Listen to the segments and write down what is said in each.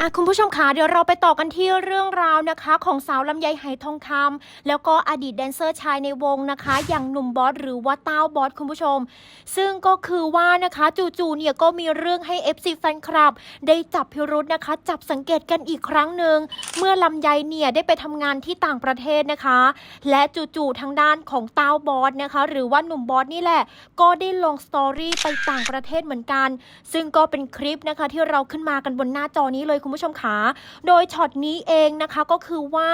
อะคุณผู้ชมคะเดี๋ยวเราไปต่อกันที่เรื่องราวนะคะ ของสาวลำไยไหทองคำแล้วก็อดีตแดนเซอร์ชายในวงนะคะ อย่างหนุ่มบอสหรือว่าเต้าบอสคุณผู้ชม ซึ่งก็คือว่านะคะจู่ๆเนี่ยก็มีเรื่องให้ FC แฟนคลับ ได้จับพิรุธนะคะ จับสังเกตกันอีกครั้งหนึ่งเมื่อลำไยเนี่ยได้ไปทำงานที่ต่างประเทศนะคะ และจู่ๆทางด้านของเต้าบอสนะคะ หรือว่าหนุ่มบอสนี่แหละ ก็ได้ลงสตอรี่ไปต่างประเทศเหมือนกัน ซึ่งก็เป็นคลิปนะคะที่เราขึ้นมากันบนหน้าจอนี้เลยคุณผู้ชมขาโดยช็อตนี้เองนะคะก็คือว่า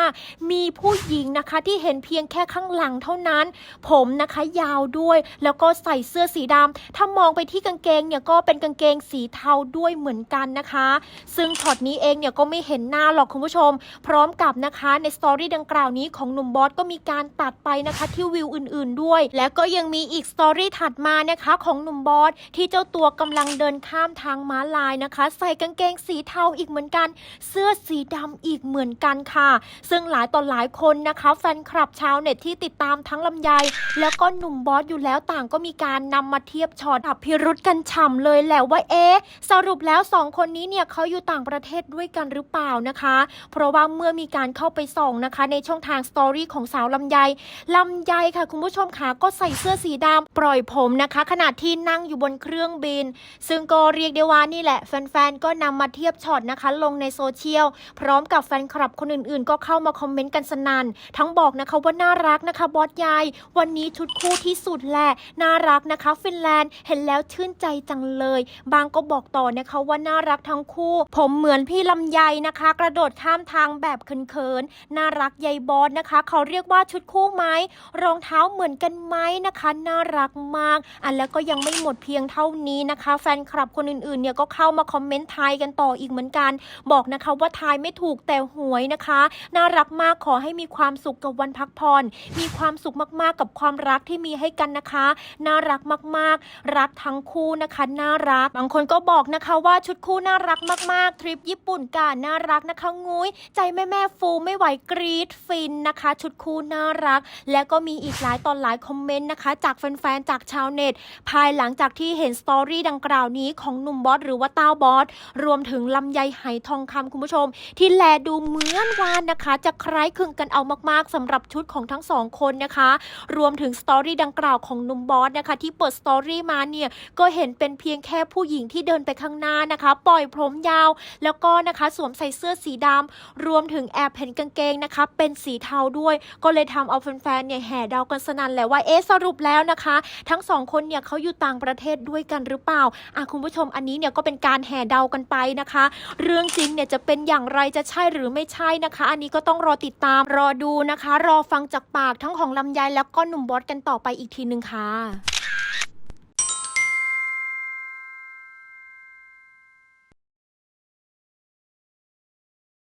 มีผู้หญิงนะคะที่เห็นเพียงแค่ข้างหลังเท่านั้น ผมนะคะยาวด้วย แล้วก็ใส่เสื้อสีดำถ้ามองไปที่กางเกงเนี่ยก็เป็นกางเกงสีเทาด้วยเหมือนกันนะคะ ซึ่งช็อตนี้เองเนี่ยก็ไม่เห็นหน้าหรอกคุณผู้ชม พร้อมกับนะคะในสตอรี่ดังกล่าวนี้ของหนุ่มบอสก็มีการตัดไปนะคะที่วิวอื่น ๆด้วย แล้วก็ยังมีอีกสตอรี่ถัดมานะคะของหนุ่มบอสที่เจ้าตัวกำลังเดินข้ามทางม้าลายนะคะ ใส่กางเกงสีเทาอีกเหมือนกัน เสื้อสีดำอีกเหมือนกันค่ะ ซึ่งหลายต่อหลายคนนะคะ แฟนคลับชาวเน็ตที่ติดตามทั้งลำไย แล้วก็หนุ่มบอสอยู่แล้วต่างก็มีการนำมาเทียบช็อตกับพิรุษกันฉ่ำเลยแหละว่าเอ๊ะสรุปแล้วสองคนนี้เนี่ยเขาอยู่ต่างประเทศด้วยกันหรือเปล่านะคะ เพราะว่าเมื่อมีการเข้าไปส่องนะคะ ในช่องทางสตอรี่ของสาวลำไยลำไยค่ะ คุณผู้ชมค่ะก็ใส่เสื้อสีดำปล่อยผมนะคะ ขณะที่นั่งอยู่บนเครื่องบิน ซึ่งก็เรียกได้ว่านี่แหละ แฟนๆ ก็นำมาเทียบช็อตนะคะลงในโซเชียล พร้อมกับแฟนคลับคนอื่นๆ ก็เข้ามาคอมเมนต์กันสนัน่น ทั้งบอกนะคะว่าน่ารักนะคะบอสยาย วันนี้ชุดคู่ที่สุดแหละน่ารักนะคะฟินแลนด์เห็นแล้วชื่นใจจังเลย บางก็บอกต่อนะคะว่าน่ารักทั้งคู่ ผมเหมือนพี่ลำไยนะคะ กระโดดข้ามทางแบบเขินๆน่ารักยายบอสนะคะ เขาเรียกว่าชุดคู่ไหมรองเท้าเหมือนกันไหมนะคะน่ารักมากอันแล้วก็ยังไม่หมดเพียงเท่านี้นะคะ แฟนคลับคนอื่นๆเนี่ยก็เข้ามาคอมเมนต์ทายกันต่ออีกเหมือนกันบอกนะคะว่าทายไม่ถูกแต่หวยนะคะ น่ารักมากขอให้มีความสุขกับวันพักผ่อนมีความสุขมากๆกับความรักที่มีให้กันนะคะ น่ารักมากๆ รักทั้งคู่นะคะน่ารัก บางคนก็บอกนะคะว่าชุดคู่น่ารักมากๆ ทริปญี่ปุ่นกันน่ารักนะคะงุ้ยใจแม่แม่ฟูไม่ไหวกรี๊ดฟินนะคะ ชุดคู่น่ารัก และก็มีอีกหลายตอนหลายคอมเมนต์นะคะ จากแฟนๆจากชาวเน็ต ภายหลังจากที่เห็นสตอรี่ดังกล่าวนี้ของหนุ่มบอสหรือว่าเต้าบอสรวมถึงลำไยไหทองคำคุณผู้ชม ที่แลดูเหมือนวานนะคะ จะคล้ายคลึงกันเอามากๆสำหรับชุดของทั้งสองคนนะคะ รวมถึงสตอรี่ดังกล่าวของนุ่มบอสนะคะ ที่เปิดสตอรี่มาเนี่ยก็เห็นเป็นเพียงแค่ผู้หญิงที่เดินไปข้างหน้านะคะ ปล่อยผมยาว แล้วก็นะคะสวมใส่เสื้อสีดำรวมถึงแอบเห็นกางเกงนะคะ เป็นสีเทาด้วย ก็เลยทำเอาแฟนๆเนี่ยแห่เดากันสนั่นแหละว่าเอ๊สรุปแล้วนะคะ ทั้งสองคนเนี่ยเขาอยู่ต่างประเทศด้วยกันหรือเปล่าอะคุณผู้ชมอันนี้เนี่ยก็เป็นการแห่เดากันไปนะคะเรื่องจริงเนี่ยจะเป็นอย่างไรจะใช่หรือไม่ใช่นะคะ อันนี้ก็ต้องรอติดตามรอดูนะคะ รอฟังจากปากทั้งของลำไยแล้วก็หนุ่มบอสกันต่อไปอีกทีนึงค่ะ